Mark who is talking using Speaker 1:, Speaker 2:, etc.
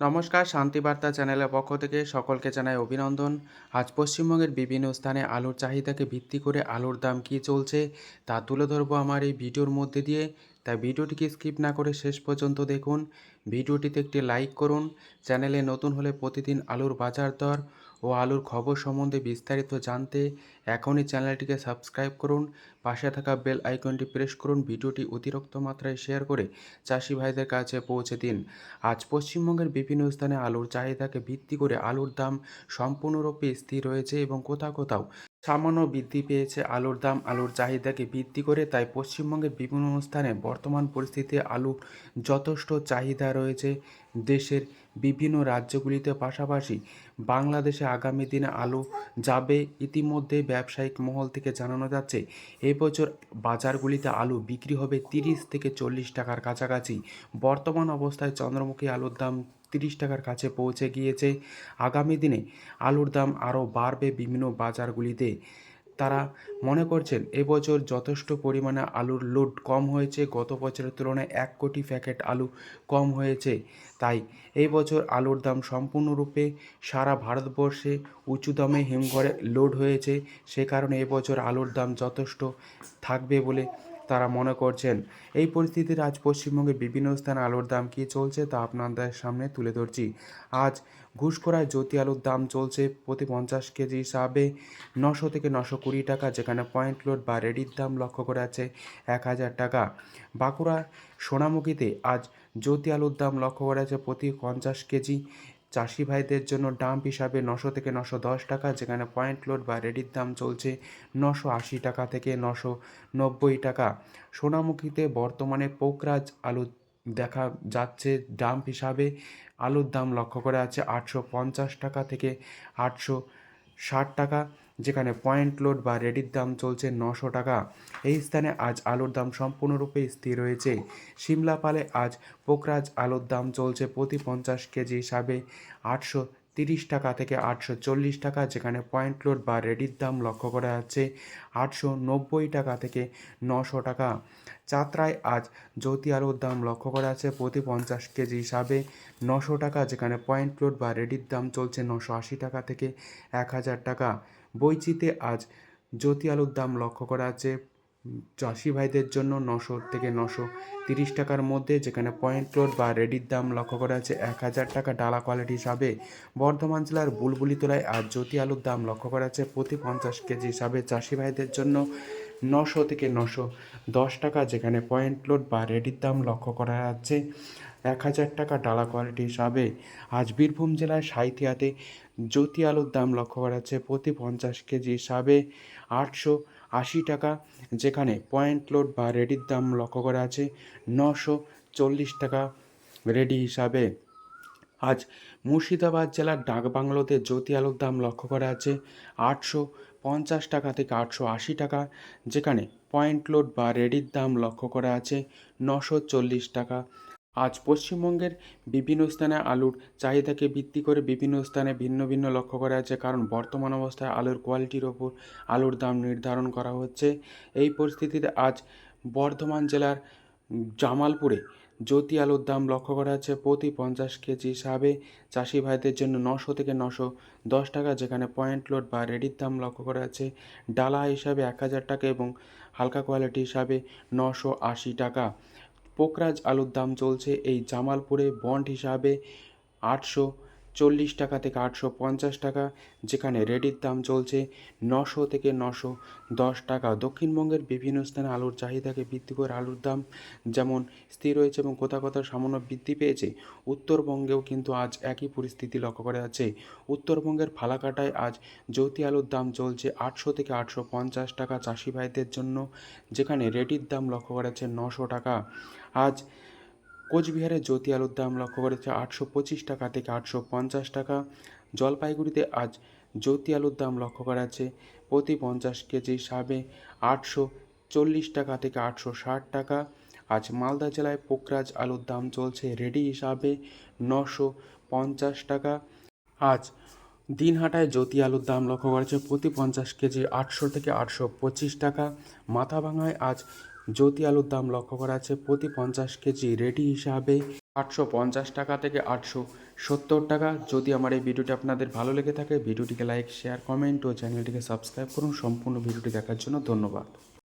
Speaker 1: নমস্কার শান্তিবার্তা চ্যানেলের পক্ষ থেকে সকলকে জানাই অভিনন্দন। আজ পশ্চিমবঙ্গের বিভিন্ন স্থানে আলুর চাহিদাকে ভিত্তি করে আলুর দাম কী চলছে, তা তুলে ধরবো আমার এই ভিডিওর মধ্যে দিয়ে। তাই ভিডিওটিকে স্কিপ না করে শেষ পর্যন্ত দেখুন। ভিডিওটিতে একটি লাইক করুন। চ্যানেলে নতুন হলে প্রতিদিন আলুর বাজার দর ও আলুর খবর সম্বন্ধে বিস্তারিত জানতে এখনই চ্যানেলটিকে সাবস্ক্রাইব করুন। পাশে থাকা বেল আইকনটি প্রেস করুন। ভিডিওটি অতিরিক্ত মাত্রায় শেয়ার করে চাষি ভাইদের কাছে পৌঁছে দিন। আজ পশ্চিমবঙ্গের বিভিন্ন স্থানে আলুর চাহিদাকে ভিত্তি করে আলুর দাম সম্পূর্ণরূপে স্থির রয়েছে এবং কোথাও কোথাও সামান্য বৃদ্ধি পেয়েছে আলুর দাম। আলুর চাহিদাকে ভিত্তি করে তাই পশ্চিমবঙ্গের বিভিন্ন স্থানে বর্তমান পরিস্থিতিতে আলু যথেষ্ট চাহিদা রয়েছে। দেশের বিভিন্ন রাজ্যগুলিতে পাশাপাশি বাংলাদেশে আগামী দিনে আলু যাবে। ইতিমধ্যে ব্যবসায়িক মহল থেকে জানানো যাচ্ছে এবছর বাজারগুলিতে আলু বিক্রি হবে তিরিশ থেকে চল্লিশ টাকার কাছাকাছি। বর্তমান অবস্থায় চন্দ্রমুখী আলুর দাম তিরিশ টাকার কাছে পৌঁছে গিয়েছে। আগামী দিনে আলুর দাম আরও বাড়বে বিভিন্ন বাজারগুলিতে। তারা মনে করছেন এবছর যথেষ্ট পরিমাণে আলুর লোড কম হয়েছে। গত বছরের তুলনায় এক কোটি প্যাকেট আলু কম হয়েছে। তাই এই বছর আলুর দাম সম্পূর্ণরূপে সারা ভারতবর্ষে উঁচু দামে হিমঘরে লোড হয়েছে। সে কারণে এবছর আলুর দাম যথেষ্ট থাকবে বলে তারা মনে করছেন, এই পরিস্থিতির আজ পশ্চিমবঙ্গের বিভিন্ন স্থানে আলুর দাম কী চলছে তা আপনাদের সামনে তুলে ধরছি। আজ ঘুষখোরায় জ্যোতি আলুর দাম চলছে প্রতি পঞ্চাশ কেজি হিসাবে নশো থেকে নশো কুড়ি টাকা, যেখানে পয়েন্ট লোড বা রেডির দাম লক্ষ্য করে আছে এক হাজার টাকা। বাঁকুড়া সোনামুখীতে আজ জ্যোতি আলুর দাম লক্ষ্য করা আছে প্রতি পঞ্চাশ কেজি চাষি ভাইদের জন্য ডাম্প হিসাবে নশো থেকে নশো দশ টাকা, যেখানে পয়েন্ট লোড বা রেডির দাম চলছে নশো আশি টাকা থেকে নশো নব্বই টাকা। সোনামুখীতে বর্তমানে পোকরাজ আলু দেখা যাচ্ছে ডাম্প হিসাবে। আলুর দাম লক্ষ্য করা আছে আটশো পঞ্চাশ টাকা থেকে আটশো ষাট টাকা। যেখানে পয়েন্ট লোড বা রেডির দাম চলছে নশো টাকা। এই স্থানে আজ আলুর দাম সম্পূর্ণরূপে স্থির রয়েছে। সিমলাপালে আজ পোকরাজ আলুর দাম চলছে প্রতি পঞ্চাশ কেজি হিসাবে আটশো তিরিশ টাকা থেকে আটশো চল্লিশ টাকা, যেখানে পয়েন্ট লোড বা রেডির দাম লক্ষ্য করা যাচ্ছে আটশো নব্বই টাকা থেকে নশো টাকা। চাত্রায় আজ জ্যোতি আলুর দাম লক্ষ্য করা আছে প্রতি পঞ্চাশ কেজি হিসাবে নশো টাকা, যেখানে পয়েন্ট লোড বা রেডির দাম চলছে নশো আশি টাকা থেকে এক হাজার টাকা। বইচিতে আজ জ্যোতি আলুর দাম লক্ষ্য করা আছে চাষি ভাইদের জন্য নশো থেকে নশো তিরিশ টাকার মধ্যে, যেখানে পয়েন্ট লোড বা রেডির দাম লক্ষ্য করা আছে এক হাজার টাকা ডালা কোয়ালিটি হিসাবে। বর্ধমান জেলার বুলবুলি তোলায় আজ জ্যোতি আলুর দাম লক্ষ্য করা আছে প্রতি পঞ্চাশ কেজি হিসাবে। চাষি ভাইদের জন্য নশো থেকে নশো দশ টাকা, যেখানে পয়েন্ট লোড বা রেডির দাম লক্ষ্য করা যাচ্ছে এক হাজার টাকা ডালা কোয়ালিটি হিসাবে। আজ বীরভূম জেলার সাঁইথিয়াতে জ্যোতি আলুর দাম লক্ষ্য করা যাচ্ছে প্রতি পঞ্চাশ কেজি হিসাবে আটশো আশি টাকা, যেখানে পয়েন্ট লোড বা রেডির দাম লক্ষ্য করা আছে নশো চল্লিশ টাকা। রেডি হিসাবে আজ মুর্শিদাবাদ জেলার ডাকবাংলোতে জ্যোতি আলুর দাম লক্ষ্য করা আছে আটশো পঞ্চাশ টাকা থেকে আটশো আশি টাকা, যেখানে পয়েন্ট লোড বা রেডির দাম লক্ষ্য করা আছে নশো চল্লিশ টাকা। আজ পশ্চিমবঙ্গের বিভিন্ন স্থানে আলুর চাহিদাকে ভিত্তি করে বিভিন্ন স্থানে ভিন্ন ভিন্ন লক্ষ্য করা আছে কারণ বর্তমান অবস্থায় আলুর কোয়ালিটির ওপর আলুর দাম নির্ধারণ করা হচ্ছে। এই পরিস্থিতিতে আজ বর্ধমান জেলার জামালপুরে জ্যোতি আলুর দাম লক্ষ্য করা যাচ্ছে প্রতি পঞ্চাশ কেজি হিসাবে। চাষি ভাইদের জন্য নশো থেকে নশো দশ টাকা, যেখানে পয়েন্ট লোড বা রেডির দাম লক্ষ্য করা যাচ্ছে ডালা হিসাবে এক হাজার টাকা এবং হালকা কোয়ালিটি হিসাবে নশো আশি টাকা। পোকরাজ আলুর দাম চলছে এই জামালপুরে বন্ড হিসাবে আটশো চল্লিশ টাকা থেকে আটশো পঞ্চাশ টাকা, যেখানে রেডির দাম চলছে নশো থেকে নশো দশ টাকা। দক্ষিণবঙ্গের বিভিন্ন স্থানে আলুর চাহিদাকে বৃদ্ধি করে আলুর দাম যেমন স্থির রয়েছে এবং কোথাও কোথাও সামান্য বৃদ্ধি পেয়েছে, উত্তরবঙ্গেও কিন্তু আজ একই পরিস্থিতি লক্ষ্য করা যাচ্ছে। উত্তরবঙ্গের ফালাকাটায় আজ জ্যোতি আলুর দাম চলছে আটশো থেকে আটশো পঞ্চাশ টাকা চাষি ভাইদের জন্য, যেখানে রেডির দাম লক্ষ্য করা যাচ্ছে নশো টাকা। আজ কোচবিহারে জ্যোতি আলুর দাম লক্ষ্য করেছে আটশো পঁচিশ টাকা থেকে আটশো পঞ্চাশ টাকা। জলপাইগুড়িতে আজ জ্যোতি আলুর দাম লক্ষ্য করা আছে প্রতি পঞ্চাশ কেজি হিসাবে আটশো চল্লিশ টাকা থেকে আটশো ষাট টাকা। আজ মালদা জেলায় পোকরাজ আলুর দাম চলছে রেডি হিসাবে নশো পঞ্চাশ টাকা। আজ দিনহাটায় জ্যোতি আলুর দাম লক্ষ্য করেছে প্রতি পঞ্চাশ কেজি আটশো থেকে আটশো পঁচিশ টাকা। মাথাভাঙায় আজ জ্যোতি আলুর দাম লক্ষ্য করা আছে প্রতি পঞ্চাশ কেজি রেডি হিসাবে। আটশো পঞ্চাশ টাকা থেকে আটশো সত্তর টাকা। যদি আমার এই ভিডিওটি আপনাদের ভালো লেগে থাকে, ভিডিওটিকে লাইক শেয়ার কমেন্ট ও চ্যানেলটিকে সাবস্ক্রাইব করুন। সম্পূর্ণ ভিডিওটি দেখার জন্য ধন্যবাদ।